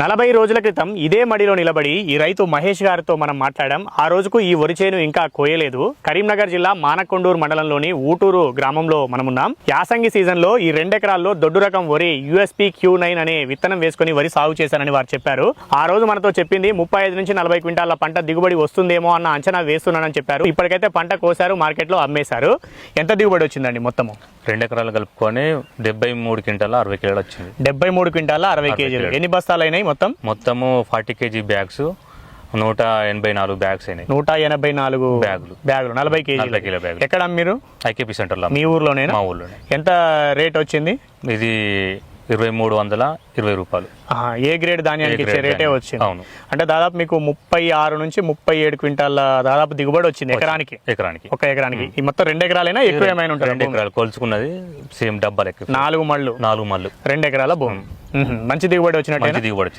నలభై రోజుల క్రితం ఇదే మడిలో నిలబడి ఈ రైతు మహేష్ గారితో మనం మాట్లాడాం. ఆ రోజుకు ఈ వరి చేను ఇంకా కోయలేదు. కరీంనగర్ జిల్లా మానకొండూరు మండలంలోని ఊటూరు గ్రామంలో మనమున్నాం. యాసంగి సీజన్లో ఈ రెండెకరాల్లో దొడ్డు రకం వరి యుఎస్పి క్యూ నైన్ అనే విత్తనం వేసుకుని వరి సాగు చేశారని వారు చెప్పారు. ఆ రోజు మనతో చెప్పింది ముప్పై ఐదు నుంచి నలభై క్వింటాల పంట దిగుబడి వస్తుందేమో అన్న అంచనా వేస్తున్నానని చెప్పారు. ఇప్పటికైతే పంట కోసారు మార్కెట్లో అమ్మేశారు. ఎంత దిగుబడి వచ్చిందండి మొత్తము? రెండు ఎకరాలు కలుపుకొని డెబ్బై మూడు క్వింటాల అరవై కిలోలు వచ్చింది. డెబ్బై మూడు క్వింటాల అరవై కేజీలు. ఎన్ని బస్తాలు అయినాయి మొత్తం? మొత్తము ఫార్టీ కేజీ బ్యాగ్స్ నూట ఎనభై నాలుగు బ్యాగ్స్ అయినాయి. నూట ఎనభై నాలుగు బ్యాగులు. బ్యాగులు నలభై నలభై కిలో బ్యాగులు. ఎక్కడ మీరు ఐకేపీ సెంటర్లో మీ ఊర్లోనేనా? మా ఊళ్ళోనే ఎంత రేట్ వచ్చింది? ఇది ఇరవై మూడు వందల ఇరవై రూపాయలు. ఏ గ్రేడ్ ధాన్యానికి ఇచ్చే రేటే. వచ్చింది? అవును. అంటే దాదాపు మీకు ముప్పై ఆరు నుంచి ముప్పై ఏడు క్వింటాల దాదాపు దిగుబడి వచ్చింది ఎకరానికి? ఎకరానికి. ఒక ఎకరానికి. ఈ మొత్తం రెండు ఎకరాలైనా? ఎక్కువ ఏమైనా రెండు ఉంటుంది ఎకరాలు. కొలుచుకున్నది సేమ్ డబ్బా లెక్క నాలుగు మళ్ళు. నాలుగు మళ్ళు. రెండు ఎకరాల భూమి. మంచి దిగుబడి వచ్చినట్టు దిగుబడి